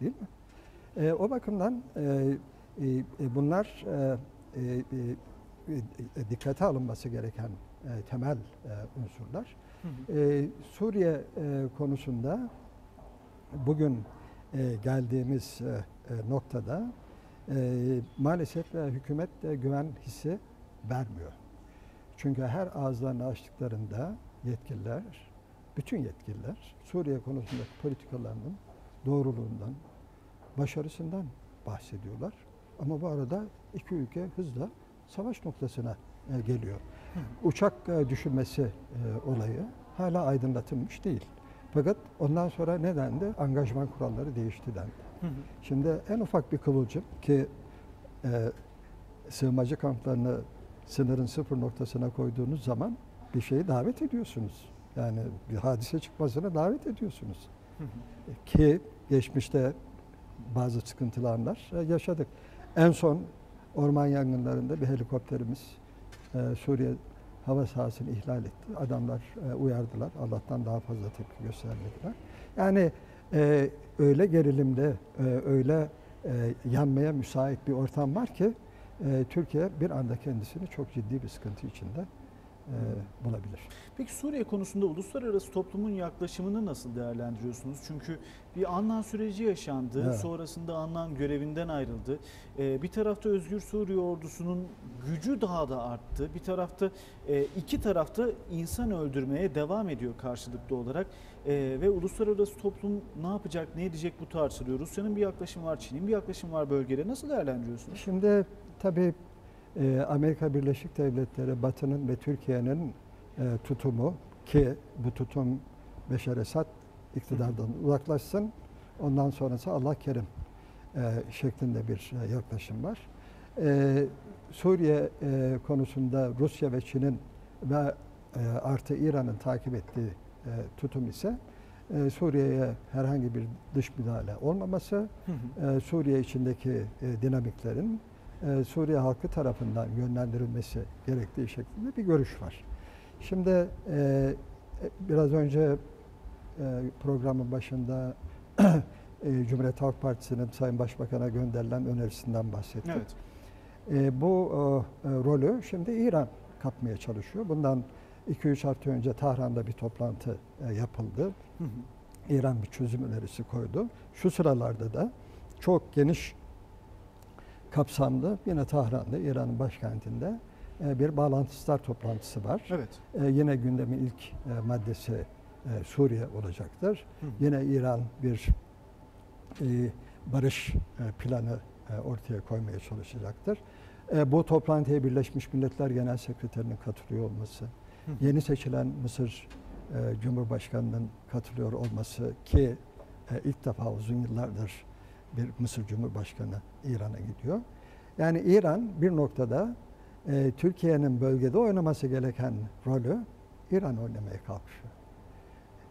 Değil mi? E, o bakımdan e, e, e, bunlar e, e, e, e, dikkate alınması gereken e, temel e, unsurlar. Hı hı. E, Suriye e, konusunda bugün e, geldiğimiz e, e, noktada e, maalesef e, hükümet de güven hissi vermiyor. Çünkü her ağızlarını açtıklarında yetkililer, bütün yetkililer Suriye konusundaki politikalarının doğruluğundan, başarısından bahsediyorlar. Ama bu arada iki ülke hızla savaş noktasına e, geliyor. Uçak e, düşürmesi e, olayı hala aydınlatılmış değil. Fakat ondan sonra ne dendi? Angajman kuralları değişti dendi. Hı hı. Şimdi en ufak bir kıvılcım ki e, sığınmacı kamplarını sınırın sıfır noktasına koyduğunuz zaman bir şeyi davet ediyorsunuz. Yani bir hadise çıkmasına davet ediyorsunuz. Hı hı. Ki geçmişte bazı sıkıntılar e, yaşadık. En son orman yangınlarında bir helikopterimiz e, Suriye hava sahasını ihlal etti. Adamlar e, uyardılar. Allah'tan daha fazla tepki göstermediler. Yani öyle gerilimde, öyle yanmaya müsait bir ortam var ki Türkiye bir anda kendisini çok ciddi bir sıkıntı içinde e, bulabilir. Peki Suriye konusunda uluslararası toplumun yaklaşımını nasıl değerlendiriyorsunuz? Çünkü bir Annan süreci yaşandı. Evet. Sonrasında Annan görevinden ayrıldı. Ee, bir tarafta Özgür Suriye ordusunun gücü daha da arttı. Bir tarafta e, iki tarafta insan öldürmeye devam ediyor karşılıklı olarak. Ee, ve uluslararası toplum ne yapacak, ne edecek bu tartışılıyor. Rusya'nın bir yaklaşımı var, Çin'in bir yaklaşımı var bölgede. Nasıl değerlendiriyorsunuz? Şimdi tabii e, Amerika Birleşik Devletleri, Batı'nın ve Türkiye'nin e, tutumu ki bu tutum Beşer Esad iktidardan uzaklaşsın. Ondan sonrası Allah kerim e, şeklinde bir e, yaklaşım var. E, Suriye e, konusunda Rusya ve Çin'in ve e, artı İran'ın takip ettiği e, tutum ise e, Suriye'ye herhangi bir dış müdahale olmaması, Hı hı. e, Suriye içindeki e, dinamiklerin e, Suriye halkı tarafından yönlendirilmesi gerektiği şeklinde bir görüş var. Şimdi e, e, biraz önce e, programın başında e, Cumhuriyet Halk Partisi'nin Sayın Başbakan'a gönderilen önerisinden bahsettik. Evet. E, bu e, rolü şimdi İran kapmaya çalışıyor. Bundan 2-3 hafta önce Tahran'da bir toplantı e, yapıldı. Hı hı. İran bir çözüm önerisi koydu. Şu sıralarda da çok geniş kapsamlı yine Tahran'da İran'ın başkentinde e, bir bağlantısızlar toplantısı var. Evet. E, Yine gündemin ilk e, maddesi e, Suriye olacaktır. Hı. Yine İran bir e, barış e, planı e, ortaya koymaya çalışacaktır. Bu toplantıya Birleşmiş Milletler Genel Sekreterinin katılıyor olması, Hı. yeni seçilen Mısır Cumhurbaşkanı'nın katılıyor olması ki ilk defa uzun yıllardır bir Mısır Cumhurbaşkanı İran'a gidiyor. Yani İran bir noktada e, Türkiye'nin bölgede oynaması gereken rolü İran oynamaya kalkışıyor.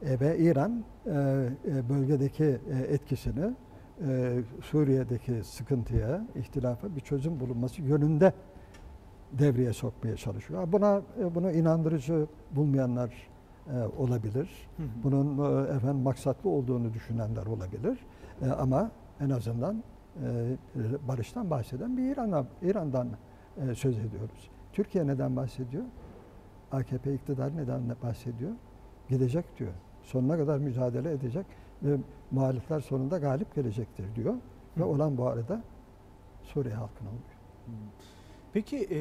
E, ve İran e, e, bölgedeki e, etkisini e, Suriye'deki sıkıntıya, ihtilafa bir çözüm bulunması yönünde devreye sokmaya çalışıyor. Buna e, bunu inandırıcı bulmayanlar e, olabilir. Hı hı. Bunun e, efendim maksatlı olduğunu düşünenler olabilir. E, ama en azından e, barıştan bahseden bir İran'a İran'dan e, söz ediyoruz. Türkiye neden bahsediyor? AKP iktidar neden bahsediyor? Gidecek diyor. Sonuna kadar mücadele edecek ve muhalifler sonunda galip gelecektir diyor. Ve Hı. olan bu arada Suriye halkına oluyor. Peki e,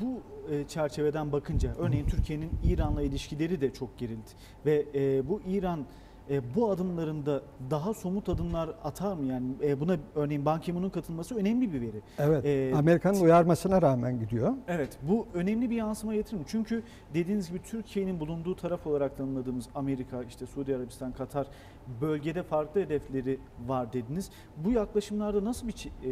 bu e, çerçeveden bakınca örneğin Türkiye'nin İran'la ilişkileri de çok gerildi ve e, bu İran e, bu adımlarında daha somut adımlar atar mı yani e, buna örneğin Ban Ki-moon'un katılması önemli bir veri. Evet. Ee, Amerika'nın uyarmasına rağmen gidiyor. Evet bu önemli bir yansıma getirir mi? Çünkü dediğiniz gibi Türkiye'nin bulunduğu taraf olarak tanımladığımız Amerika, işte Suudi Arabistan, Katar bölgede farklı hedefleri var dediniz. Bu yaklaşımlarda nasıl bir e,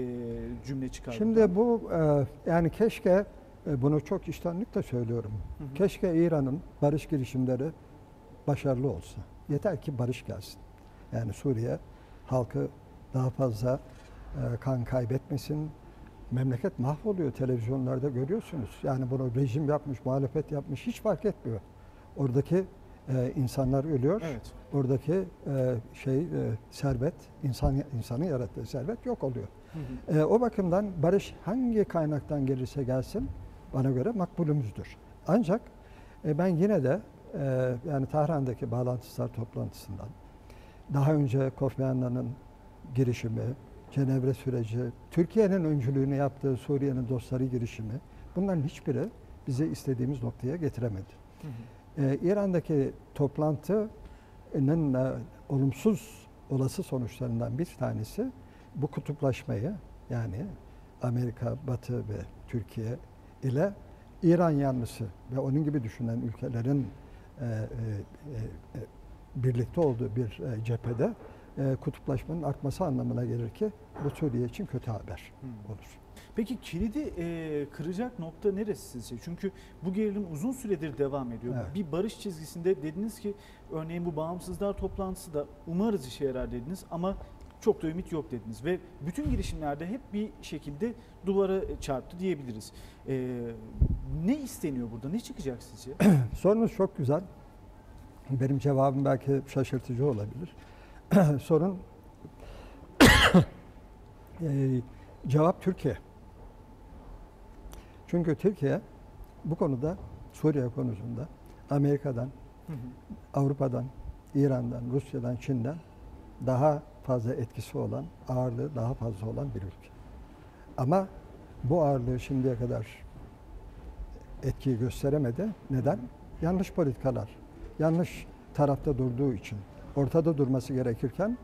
cümle çıkar? Şimdi bu e, yani keşke e, bunu çok içtenlikle söylüyorum. Hı hı. Keşke İran'ın barış girişimleri başarılı olsa. Yeter ki barış gelsin. Yani Suriye halkı daha fazla e, kan kaybetmesin. Memleket mahvoluyor televizyonlarda görüyorsunuz. Yani bunu rejim yapmış, muhalefet yapmış hiç fark etmiyor. Oradaki e, insanlar ölüyor. Evet. Oradaki e, şey e, servet, insan insanın yarattığı servet yok oluyor. Hı hı. E, o bakımdan barış hangi kaynaktan gelirse gelsin bana göre makbulümüzdür. Ancak e, ben yine de e, yani Tahran'daki bağlantısal toplantısından daha önce Kofi Annan'ın girişimi, Cenevre süreci, Türkiye'nin öncülüğünü yaptığı Suriye'nin dostları girişimi bunların hiçbiri bizi istediğimiz noktaya getiremedi. Hı hı. Ee, İran'daki toplantının e, olumsuz olası sonuçlarından bir tanesi bu kutuplaşmayı yani Amerika, Batı ve Türkiye ile İran yanlısı ve onun gibi düşünen ülkelerin birlikte olduğu bir e, cephede e, kutuplaşmanın artması anlamına gelir ki bu Suriye için kötü haber Hı. olur. Peki kilidi e, kıracak nokta neresi sizce? Çünkü bu gerilim uzun süredir devam ediyor. Evet. Bir barış çizgisinde dediniz ki örneğin bu bağımsızlar toplantısı da umarız işe yarar dediniz ama çok da ümit yok dediniz ve bütün girişimlerde hep bir şekilde duvara çarptı diyebiliriz. E, ne isteniyor burada? Ne çıkacak sizce? Sorunuz çok güzel. Benim cevabım belki şaşırtıcı olabilir. Sorun Eee, cevap Türkiye. Çünkü Türkiye bu konuda Suriye konusunda Amerika'dan, Hı hı. Avrupa'dan, İran'dan, Rusya'dan, Çin'den daha fazla etkisi olan, ağırlığı daha fazla olan bir ülke. Ama bu ağırlığı şimdiye kadar etkiyi gösteremedi. Neden? Yanlış politikalar, yanlış tarafta durduğu için. Ortada durması gerekirken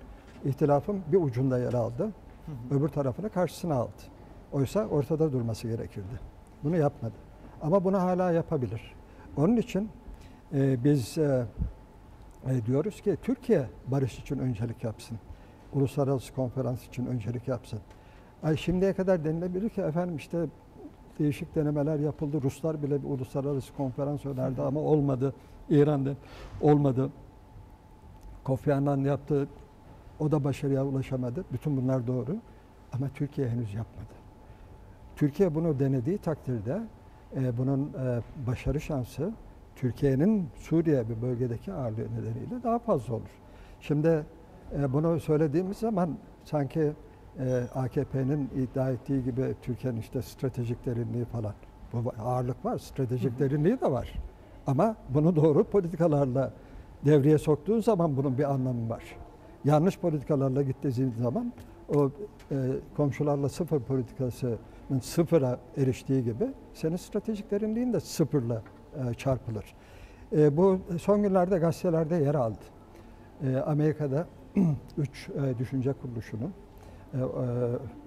ihtilafın bir ucunda yer aldı, öbür tarafını karşısına aldı. Oysa ortada durması gerekirdi. Bunu yapmadı. Ama bunu hala yapabilir. Onun için e, biz e, e, diyoruz ki Türkiye barış için öncelik yapsın. Uluslararası konferans için öncelik yapsın. Ay şimdiye kadar denilebilir ki efendim işte değişik denemeler yapıldı. Ruslar bile bir uluslararası konferans önerdi ama olmadı. İran'da olmadı. Kofi Annan yaptı. O da başarıya ulaşamadı. Bütün bunlar doğru. Ama Türkiye henüz yapmadı. Türkiye bunu denediği takdirde e, bunun e, başarı şansı Türkiye'nin Suriye bir bölgedeki ağırlığı nedeniyle daha fazla olur. Şimdi e, bunu söylediğimiz zaman sanki e, AKP'nin iddia ettiği gibi Türkiye'nin işte stratejik derinliği falan bu ağırlık var, stratejik derinliği de var. Ama bunu doğru politikalarla devreye soktuğun zaman bunun bir anlamı var. Yanlış politikalarla gittiğin zaman o e, komşularla sıfır politikasının sıfıra eriştiği gibi senin stratejik derinliğin de sıfırla çarpılır. E, bu son günlerde gazetelerde yer aldı. E, Amerika'da üç e, düşünce kuruluşunun e, e,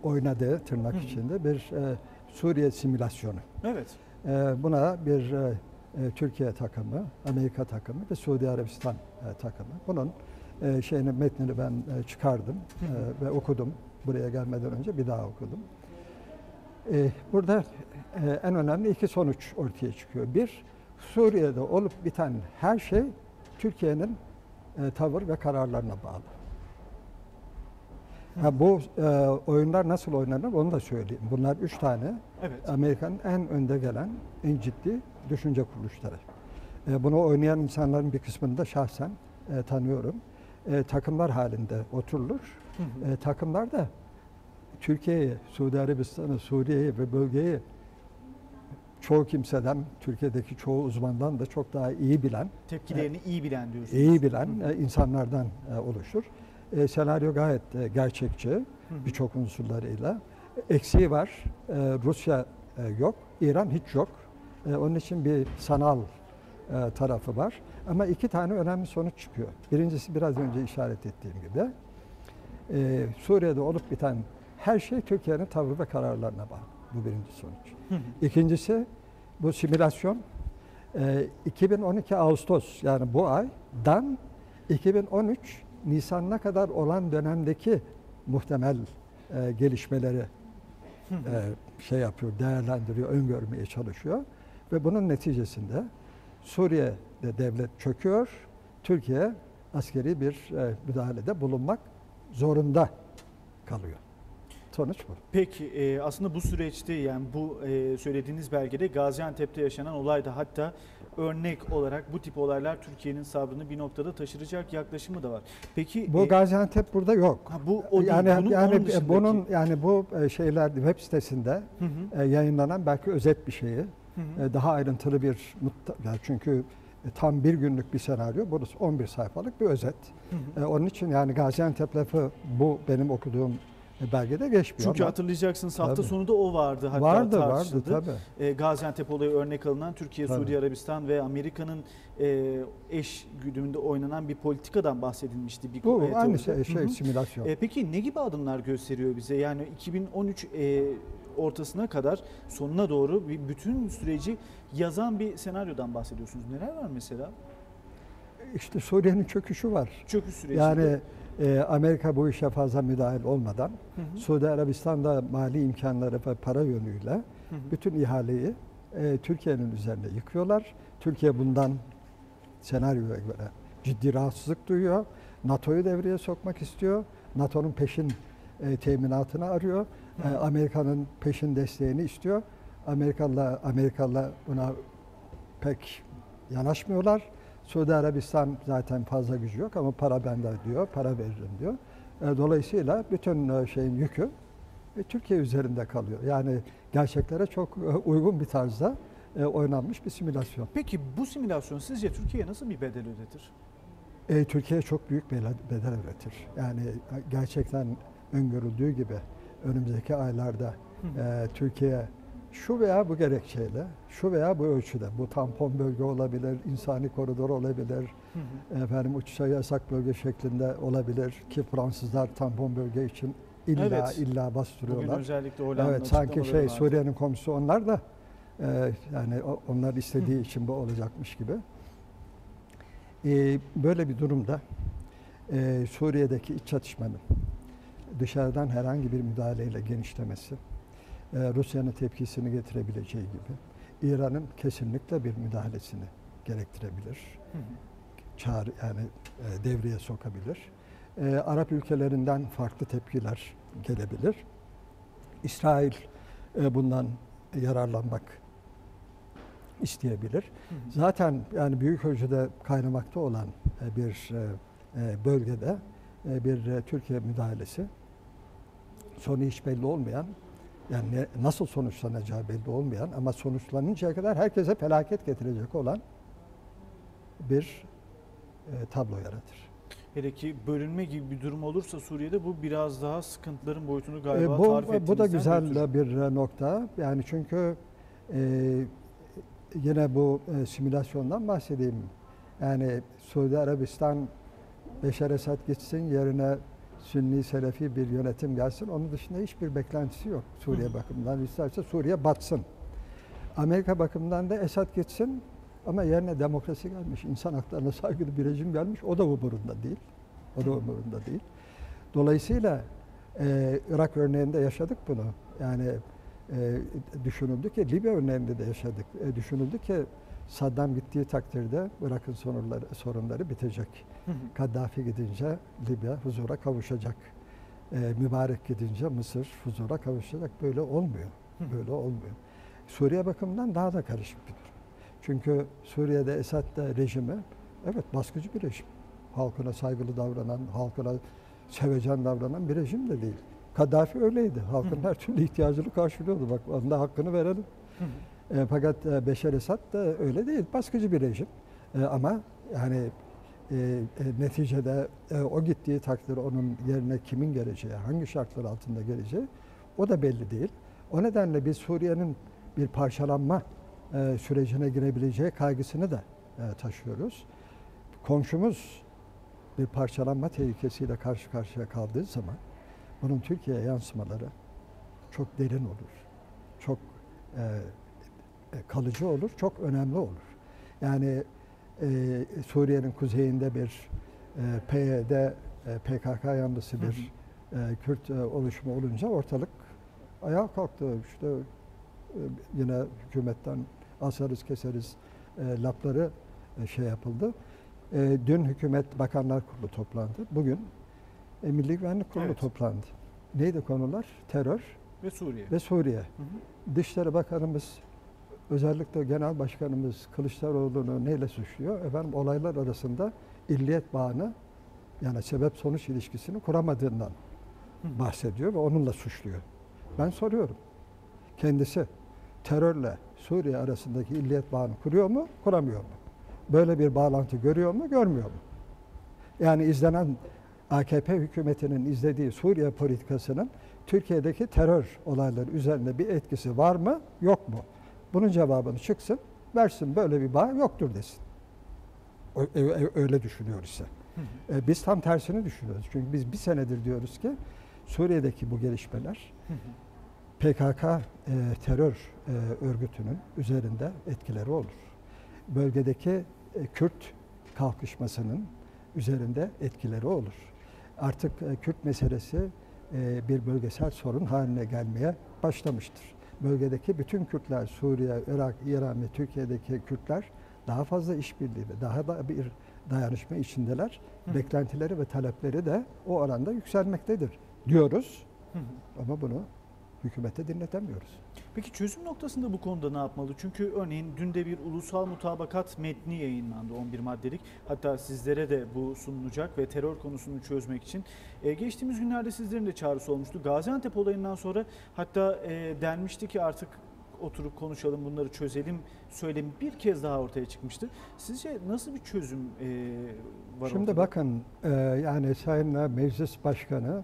oynadığı tırnak Hı içinde bir e, Suriye simülasyonu. Evet. E, buna bir e, e, Türkiye takımı, Amerika takımı ve Suudi Arabistan e, takımı. Bunun e, şeyini metnini ben e, çıkardım e, ve okudum. Buraya gelmeden önce bir daha okudum. E, burada e, en önemli iki sonuç ortaya çıkıyor. Bir, Suriye'de olup biten her şey Türkiye'nin e, tavır ve kararlarına bağlı. Ha, bu e, oyunlar nasıl oynanır onu da söyleyeyim. Bunlar üç tane Evet. Amerika'nın en önde gelen, en ciddi düşünce kuruluşları. E, bunu oynayan insanların bir kısmını da şahsen e, tanıyorum. E, takımlar halinde oturulur. Hı hı. E, takımlar da Türkiye'yi, Suudi Arabistan'ı, Suriye'yi ve bölgeyi çoğu kimseden, Türkiye'deki çoğu uzmandan da çok daha iyi bilen, Tepkilerini iyi bilen diyorsunuz. iyi bilen e, insanlardan e, oluşur. E, senaryo gayet e, gerçekçi birçok unsurlarıyla. Eksiği var. E, Rusya yok. İran hiç yok. E, onun için bir sanal e, tarafı var. Ama iki tane önemli sonuç çıkıyor. Birincisi biraz önce işaret ettiğim gibi. e, Suriye'de olup biten her şey Türkiye'nin tavrı ve kararlarına bağlı. Bu birinci sonuç. Hı hı. İkincisi bu simülasyon e, 2012 Ağustos yani bu aydan 2013 Nisan'ına kadar olan dönemdeki muhtemel e, gelişmeleri e, şey yapıyor, değerlendiriyor, öngörmeye çalışıyor. Ve bunun neticesinde Suriye'de devlet çöküyor, Türkiye askeri bir e, müdahalede bulunmak zorunda kalıyor. Sonuç bu. Peki e, aslında bu süreçte yani bu e, söylediğiniz belgede Gaziantep'te yaşanan olayda hatta örnek olarak bu tip olaylar Türkiye'nin sabrını bir noktada taşıracak yaklaşımı da var. Peki Bu e, Gaziantep burada yok. ha, bu o değil, yani bunun yani onun dışındaki- bunun yani bu e, şeyler web sitesinde Hı hı, e, yayınlanan belki özet bir şeyi hı hı. e, daha ayrıntılı bir yani çünkü e, tam bir günlük bir senaryo. Burası 11 sayfalık bir özet. Hı hı. E, onun için yani Gaziantep lafı bu benim okuduğum belgede geçmiyor. Çünkü ama hatırlayacaksınız hafta Tabii. sonu da o vardı hatta vardı vardı tartışıldı. tabii. E, Gaziantep olayı örnek alınan Türkiye, Tabii. Suudi Arabistan ve Amerika'nın e, eş güdümünde oynanan bir politikadan bahsedilmişti. Bir Bu e, aynı şey, şey Hı hı. simülasyon. E, peki ne gibi adımlar gösteriyor bize? Yani 2013 e, ortasına kadar sonuna doğru bir bütün süreci yazan bir senaryodan bahsediyorsunuz. Neler var mesela? İşte Suriye'nin çöküşü var. Çöküş sürecinde. Yani e, Amerika bu işe fazla müdahil olmadan Hı hı, Suudi Arabistan'da mali imkanları ve para yönüyle hı hı. bütün ihaleyi e, Türkiye'nin üzerine yıkıyorlar. Türkiye bundan senaryoya göre ciddi rahatsızlık duyuyor. NATO'yu devreye sokmak istiyor. NATO'nun peşin e, teminatını arıyor. E. Amerika'nın peşin desteğini istiyor. Amerikalılar Amerikalılar buna pek yanaşmıyorlar. Suudi Arabistan zaten fazla gücü yok ama para bende diyor, para veririm diyor. E, Dolayısıyla bütün e, şeyin yükü e, Türkiye üzerinde kalıyor. Yani gerçeklere çok uygun bir tarzda oynanmış bir simülasyon. Peki bu simülasyon sizce Türkiye'ye nasıl bir bedel ödetir? E, Türkiye çok büyük bedel, bedel üretir. Yani gerçekten öngörüldüğü gibi önümüzdeki aylarda Hı hı. e, Türkiye şu veya bu gerekçeyle, şu veya bu ölçüde, bu tampon bölge olabilir, insani koridor olabilir, Hı hı. efendim uçuşa yasak bölge şeklinde olabilir ki Fransızlar tampon bölge için illa Evet. illa Bugün bastırıyorlar. özellikle Hollanda'nın Evet sanki şey. Suriye'nin komşusu onlar da e, yani onlar istediği için bu olacakmış gibi. E, böyle bir durumda e, Suriye'deki iç çatışmanın dışarıdan herhangi bir müdahaleyle genişlemesi, Rusya'nın tepkisini getirebileceği gibi İran'ın kesinlikle bir müdahalesini gerektirebilir Hı hı. çağrı yani e, devreye sokabilir. E, Arap ülkelerinden farklı tepkiler gelebilir. İsrail e, bundan yararlanmak isteyebilir. Hı hı. Zaten yani büyük ölçüde kaynamakta olan e, bir e, e, bölgede e, bir e, Türkiye müdahalesi sonu hiç belli olmayan yani ne- nasıl sonuçlanacağı belli olmayan ama sonuçlanıncaya kadar herkese felaket getirecek olan bir e, tablo yaratır. Hele ki bölünme gibi bir durum olursa Suriye'de bu biraz daha sıkıntıların boyutunu E, galiba bu, tarif bu da ettiğinizden güzel büyütür. bir e, nokta. Yani çünkü e, yine bu e, simülasyondan bahsedeyim. Yani Suudi Arabistan Beşer Esad gitsin yerine Sünni Selefi bir yönetim gelsin. Onun dışında hiçbir beklentisi yok Suriye bakımından. İsterse Suriye batsın. Amerika bakımından da Esad gitsin ama yerine demokrasi gelmiş, insan haklarına saygılı bir rejim gelmiş. O da umurunda değil. O da umurunda değil. Dolayısıyla e, Irak örneğinde yaşadık bunu. Yani e, düşünüldü ki Libya örneğinde de yaşadık. E, düşünüldü ki Saddam gittiği takdirde Irak'ın sorunları, sorunları bitecek. Hı hı. Kaddafi gidince Libya huzura kavuşacak. E, mübarek gidince Mısır huzura kavuşacak. Böyle olmuyor. Hı. Böyle olmuyor. Suriye bakımından daha da karışık bir durum. Çünkü Suriye'de Esad da rejimi evet baskıcı bir rejim. Halkına saygılı davranan, halkına sevecen davranan bir rejim de değil. Kaddafi öyleydi. Halkın her türlü ihtiyacını karşılıyordu. Bak onun da hakkını verelim. Hı hı. E, fakat e, Beşer Esad da öyle değil. Baskıcı bir rejim. E, ama yani e, e, neticede e, o gittiği takdirde onun yerine kimin geleceği, hangi şartlar altında geleceği o da belli değil. O nedenle biz Suriye'nin bir parçalanma e, sürecine girebileceği kaygısını da e, taşıyoruz. Komşumuz bir parçalanma tehlikesiyle karşı karşıya kaldığı zaman bunun Türkiye'ye yansımaları çok derin olur. Çok e, kalıcı olur, çok önemli olur. Yani e, Suriye'nin kuzeyinde bir e, PYD, e, PKK yanlısı bir e, Kürt e, oluşumu olunca ortalık ayağa kalktı. İşte e, yine hükümetten asarız keseriz e, lafları e, şey yapıldı. E, dün hükümet bakanlar kurulu toplandı. Bugün e, Milli Güvenlik Kurulu Evet. toplandı. Neydi konular? Terör Ve Suriye. ve Suriye. Hı hı. Dışişleri Bakanımız özellikle Genel Başkanımız Kılıçdaroğlu'nu neyle suçluyor? Efendim olaylar arasında illiyet bağını yani sebep sonuç ilişkisini kuramadığından bahsediyor ve onunla suçluyor. Ben soruyorum. Kendisi terörle Suriye arasındaki illiyet bağını kuruyor mu, kuramıyor mu? Böyle bir bağlantı görüyor mu, görmüyor mu? Yani izlenen AKP hükümetinin izlediği Suriye politikasının Türkiye'deki terör olayları üzerinde bir etkisi var mı, yok mu? Bunun cevabını çıksın, versin böyle bir bağ yoktur desin. Öyle düşünüyor ise. Hı hı. E, Biz tam tersini düşünüyoruz. Çünkü biz bir senedir diyoruz ki Suriye'deki bu gelişmeler Hı hı. PKK e, terör e, örgütünün üzerinde etkileri olur. Bölgedeki e, Kürt kalkışmasının üzerinde etkileri olur. Artık e, Kürt meselesi e, bir bölgesel sorun haline gelmeye başlamıştır. Bölgedeki bütün Kürtler, Suriye, Irak, İran ve Türkiye'deki Kürtler daha fazla işbirliği ve daha da bir dayanışma içindeler. Hı. Beklentileri ve talepleri de o oranda yükselmektedir diyoruz. Hı hı. Ama bunu hükümete dinletemiyoruz. Peki çözüm noktasında bu konuda ne yapmalı? Çünkü örneğin dün de bir ulusal mutabakat metni yayınlandı 11 maddelik. Hatta sizlere de bu sunulacak ve terör konusunu çözmek için. E, geçtiğimiz günlerde sizlerin de çağrısı olmuştu. Gaziantep olayından sonra hatta e, denmişti ki artık oturup konuşalım bunları çözelim söylemi bir kez daha ortaya çıkmıştı. Sizce nasıl bir çözüm e, var Şimdi ortada? bakın e, yani Sayın Meclis Başkanı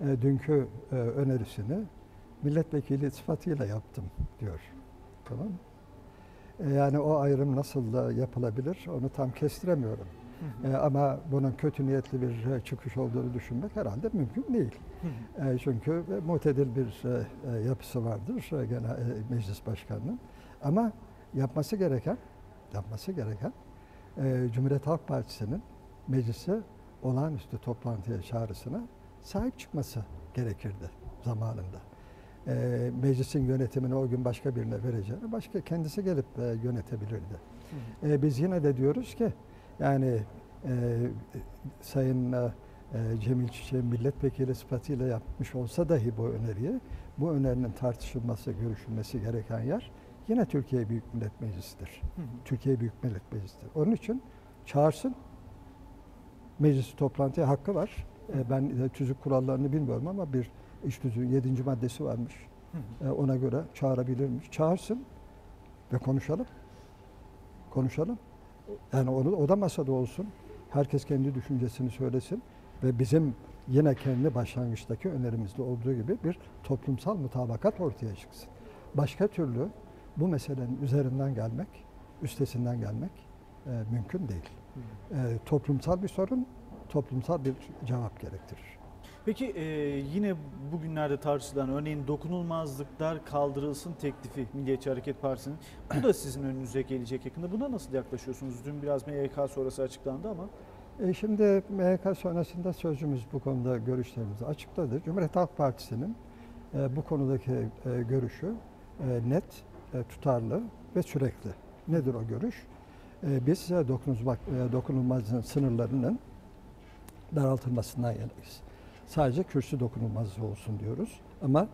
e, dünkü e, önerisini milletvekili sıfatıyla yaptım diyor. Tamam? E, yani o ayrım nasıl da yapılabilir onu tam kestiremiyorum. Hı hı. E, ama bunun kötü niyetli bir e, çıkış olduğunu düşünmek herhalde mümkün değil. Hı hı. E, çünkü mutedil bir e, e, yapısı vardır e, gene e, meclis başkanının. Ama yapması gereken, yapması gereken e, Cumhuriyet Halk Partisi'nin meclise olağanüstü toplantıya çağrısına sahip çıkması gerekirdi zamanında. E, meclisin yönetimini o gün başka birine vereceğini başka kendisi gelip e, yönetebilirdi. Hı hı. E, biz yine de diyoruz ki yani e, Sayın e, e, Cemil Çiçek milletvekili sıfatıyla yapmış olsa dahi bu öneriyi, bu önerinin tartışılması, görüşülmesi gereken yer yine Türkiye Büyük Millet Meclisi'dir. Hı hı. Türkiye Büyük Millet Meclisi'dir. Onun için çağırsın, meclis toplantıya hakkı var. E, ben e, tüzük kurallarını bilmiyorum ama bir iş tüzüğün yedinci maddesi varmış. Hı hı. E, ona göre çağırabilirmiş. Çağırsın ve konuşalım. Konuşalım. Yani onu, o da masada olsun. Herkes kendi düşüncesini söylesin ve bizim yine kendi başlangıçtaki önerimizde olduğu gibi bir toplumsal mutabakat ortaya çıksın. Başka türlü bu meselenin üzerinden gelmek, üstesinden gelmek e, mümkün değil. E, toplumsal bir sorun, toplumsal bir cevap gerektirir. Peki e, yine bugünlerde tartışılan örneğin dokunulmazlıklar kaldırılsın teklifi Milliyetçi Hareket Partisi'nin. Bu da sizin önünüze gelecek yakında. Buna nasıl yaklaşıyorsunuz? Dün biraz MYK sonrası açıklandı ama. E şimdi MYK sonrasında sözcümüz bu konuda görüşlerimizi açıkladı. Cumhuriyet Halk Partisi'nin e, bu konudaki e, görüşü e, net, e, tutarlı ve sürekli. Nedir o görüş? E, biz e, e, dokunulmazlığın sınırlarının daraltılmasından yanayız. Sadece kürsü dokunulmazlığı olsun diyoruz. Ama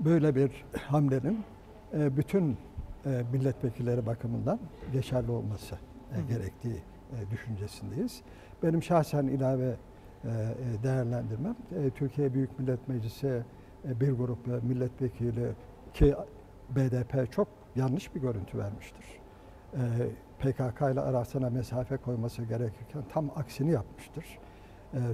böyle bir hamlenin e, bütün e, milletvekilleri bakımından geçerli olması e, gerektiği düşüncesindeyiz. Benim şahsen ilave değerlendirmem, Türkiye Büyük Millet Meclisi bir grup milletvekili ki BDP çok yanlış bir görüntü vermiştir. PKK ile arasına mesafe koyması gerekirken tam aksini yapmıştır.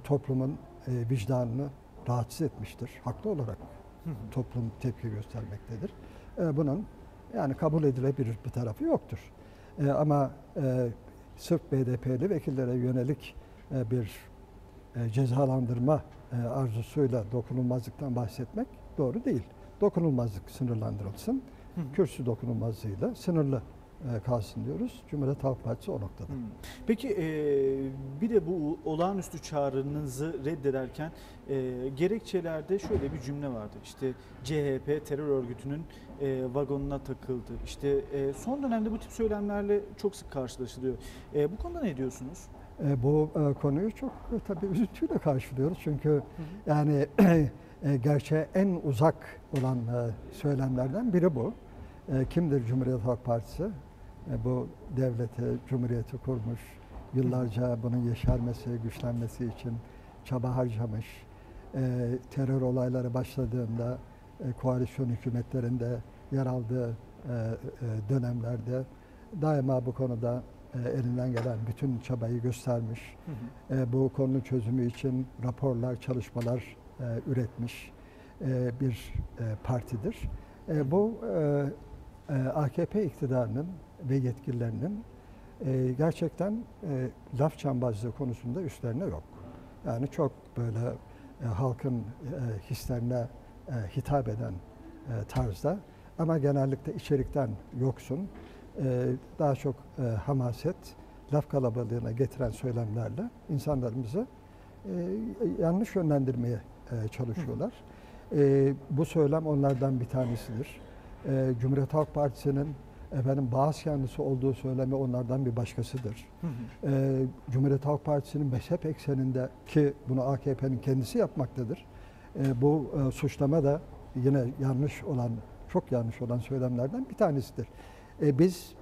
Toplumun e, vicdanını rahatsız etmiştir. Haklı olarak Hı hı. toplum tepki göstermektedir. E, bunun yani kabul edilebilir bir tarafı yoktur. E, ama e, sırf BDP'li vekillere yönelik e, bir e, cezalandırma e, arzusuyla dokunulmazlıktan bahsetmek doğru değil. Dokunulmazlık sınırlandırılsın. Hı hı. Kürsü dokunulmazlığıyla sınırlı kalsın diyoruz. Cumhuriyet Halk Partisi o noktada. Hmm. Peki e, bir de bu olağanüstü çağrınızı reddederken e, gerekçelerde şöyle bir cümle vardı. İşte CHP terör örgütünün e, vagonuna takıldı. İşte e, son dönemde bu tip söylemlerle çok sık karşılaşılıyor. E, bu konuda ne diyorsunuz? E, bu e, konuyu çok e, tabii üzüntüyle karşılıyoruz. Çünkü yani e, gerçeğe en uzak olan e, söylemlerden biri bu. E, kimdir Cumhuriyet Halk Partisi? E, bu devleti, cumhuriyeti kurmuş, yıllarca bunun yeşermesi, güçlenmesi için çaba harcamış. E, terör olayları başladığında e, koalisyon hükümetlerinde yer aldığı dönemlerde daima bu konuda elinden gelen bütün çabayı göstermiş. Hı hı. Bu konunun çözümü için raporlar, çalışmalar üretmiş bir partidir. Bu AKP iktidarının ve yetkililerinin e, gerçekten e, laf cambazlığı konusunda üstlerine yok. Yani çok böyle e, halkın hislerine hitap eden tarzda ama genellikle içerikten yoksun, daha çok hamaset, laf kalabalığına getiren söylemlerle insanlarımızı yanlış yönlendirmeye çalışıyorlar. Bu söylem onlardan bir tanesidir. E, Cumhuriyet Halk Partisi'nin efendim bağız kendisi olduğu söylemi onlardan bir başkasıdır. Hı hı. E, Cumhuriyet Halk Partisi'nin mezhep ekseninde ki bunu AKP'nin kendisi yapmaktadır. E, bu e, suçlama da yine yanlış olan, çok yanlış olan söylemlerden bir tanesidir. E, biz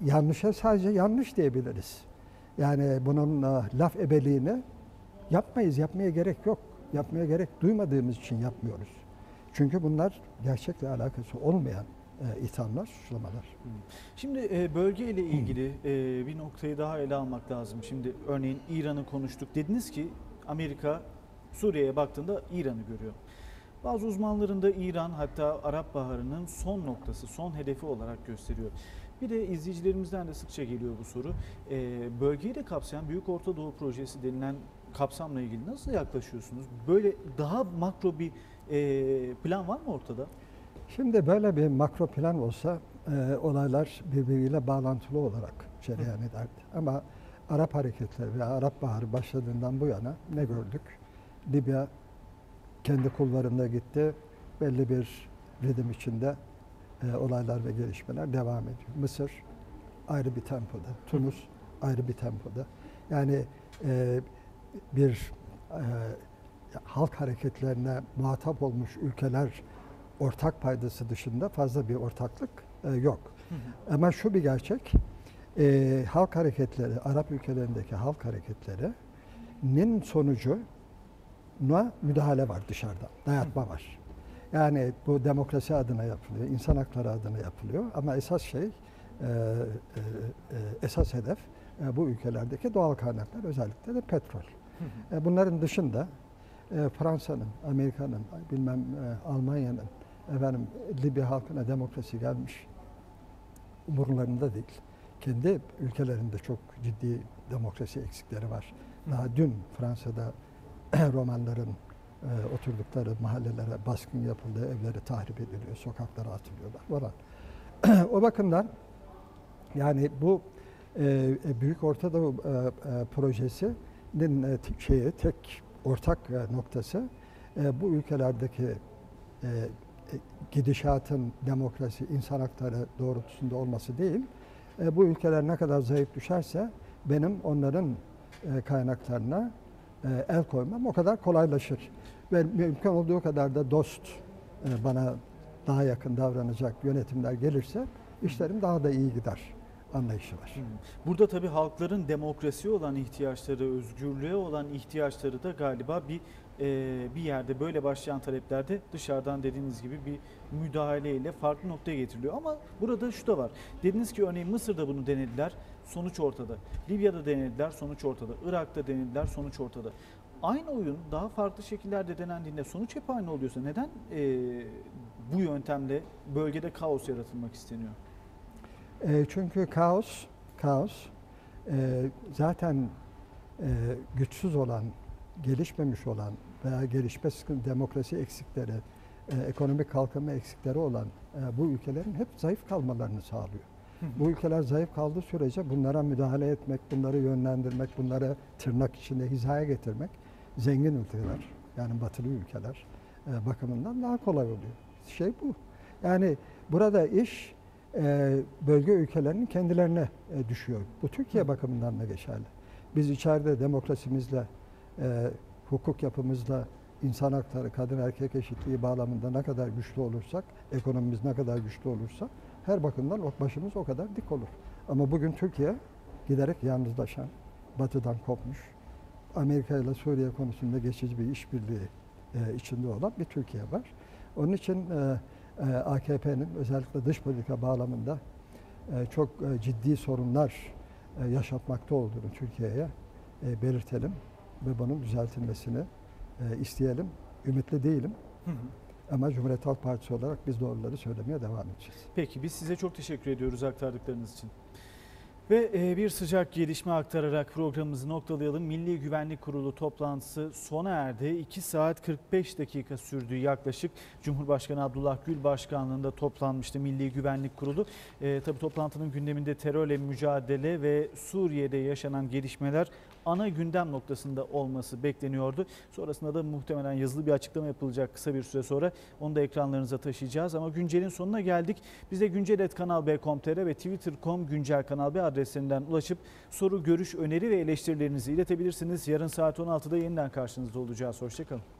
yanlışa sadece yanlış diyebiliriz. Yani bunun e, laf ebeliğini yapmayız, yapmaya gerek yok. Yapmaya gerek duymadığımız için yapmıyoruz. Çünkü bunlar gerçekle alakası olmayan e, ithamlar, suçlamalar. Şimdi e, bölge ile ilgili e, bir noktayı daha ele almak lazım. Şimdi örneğin İran'ı konuştuk. Dediniz ki Amerika Suriye'ye baktığında İran'ı görüyor. Bazı uzmanların da İran hatta Arap Baharı'nın son noktası, son hedefi olarak gösteriyor. Bir de izleyicilerimizden de sıkça geliyor bu soru. E, bölgeyi de kapsayan Büyük Orta Doğu Projesi denilen kapsamla ilgili nasıl yaklaşıyorsunuz? Böyle daha makro bir e, plan var mı ortada? Şimdi böyle bir makro plan olsa e, olaylar birbiriyle bağlantılı olarak cereyan ederdi. Ama Arap hareketleri ve Arap Baharı başladığından bu yana ne gördük? Libya kendi kullarında gitti. Belli bir ritim içinde e, olaylar ve gelişmeler devam ediyor. Mısır ayrı bir tempoda, Tunus ayrı bir tempoda. Yani e, bir e, halk hareketlerine muhatap olmuş ülkeler ortak paydası dışında fazla bir ortaklık e, yok. Ama şu bir gerçek, e, halk hareketleri, Arap ülkelerindeki halk hareketlerinin sonucu müdahale var dışarıda, dayatma var. Yani bu demokrasi adına yapılıyor, insan hakları adına yapılıyor ama esas şey, e, e, e, esas hedef e, bu ülkelerdeki doğal kaynaklar, özellikle de petrol. E, bunların dışında e, Fransa'nın, Amerika'nın, bilmem e, Almanya'nın, efendim Libya halkına demokrasi gelmiş umurlarında değil. Kendi ülkelerinde çok ciddi demokrasi eksikleri var. Daha dün Fransa'da Romanların e, oturdukları mahallelere baskın yapıldı, evleri tahrip ediliyor, sokaklara atılıyorlar falan. o bakımdan yani bu e, Büyük Orta Doğu e, e, projesinin e, şeyi tek ortak e, noktası e, bu ülkelerdeki e, e, gidişatın demokrasi, insan hakları doğrultusunda olması değil, bu ülkeler ne kadar zayıf düşerse benim onların kaynaklarına el koymam o kadar kolaylaşır. Ve mümkün olduğu kadar da dost bana daha yakın davranacak yönetimler gelirse işlerim daha da iyi gider anlayışı var. Burada tabii halkların demokrasiye olan ihtiyaçları, özgürlüğe olan ihtiyaçları da galiba bir e, bir yerde böyle başlayan taleplerde dışarıdan dediğiniz gibi bir müdahaleyle farklı noktaya getiriliyor. Ama burada şu da var. Dediniz ki örneğin Mısır'da bunu denediler, sonuç ortada. Libya'da denediler, sonuç ortada. Irak'ta denediler, sonuç ortada. Aynı oyun daha farklı şekillerde denendiğinde sonuç hep aynı oluyorsa neden e, bu yöntemle bölgede kaos yaratılmak isteniyor? E, çünkü kaos, kaos e, zaten e, güçsüz olan, gelişmemiş olan veya gelişme demokrasi eksikleri, e, ekonomik kalkınma eksikleri olan e, bu ülkelerin hep zayıf kalmalarını sağlıyor. Bu ülkeler zayıf kaldığı sürece bunlara müdahale etmek, bunları yönlendirmek, bunları tırnak içinde hizaya getirmek zengin ülkeler, yani batılı ülkeler e, bakımından daha kolay oluyor. Şey bu. Yani burada iş bölge ülkelerinin kendilerine e, düşüyor. Bu Türkiye bakımından da geçerli. Biz içeride demokrasimizle, e, hukuk yapımızla, insan hakları, kadın erkek eşitliği bağlamında ne kadar güçlü olursak, ekonomimiz ne kadar güçlü olursa her bakımdan başımız o kadar dik olur. Ama bugün Türkiye giderek yalnızlaşan, batıdan kopmuş, Amerika ile Suriye konusunda geçici bir işbirliği e, içinde olan bir Türkiye var. Onun için e, e, AKP'nin özellikle dış politika bağlamında e, çok e, ciddi sorunlar e, yaşatmakta olduğunu Türkiye'ye belirtelim ve bunun düzeltilmesini isteyelim. Ümitli değilim Hı hı. ama Cumhuriyet Halk Partisi olarak biz doğruları söylemeye devam edeceğiz. Peki biz size çok teşekkür ediyoruz aktardıklarınız için. Ve e, bir sıcak gelişme aktararak programımızı noktalayalım. Milli Güvenlik Kurulu toplantısı sona erdi. 2 saat 45 dakika sürdü yaklaşık. Cumhurbaşkanı Abdullah Gül başkanlığında toplanmıştı Milli Güvenlik Kurulu. E, tabii toplantının gündeminde terörle mücadele ve Suriye'de yaşanan gelişmeler ana gündem noktasında olması bekleniyordu. Sonrasında da muhtemelen yazılı bir açıklama yapılacak kısa bir süre sonra. Onu da ekranlarınıza taşıyacağız. Ama güncelin sonuna geldik. Bize güncel.kanalb.com.tr ve twitter.com güncel kanal B adreslerinden ulaşıp soru, görüş, öneri ve eleştirilerinizi iletebilirsiniz. Yarın saat 16'da yeniden karşınızda olacağız. Hoşçakalın.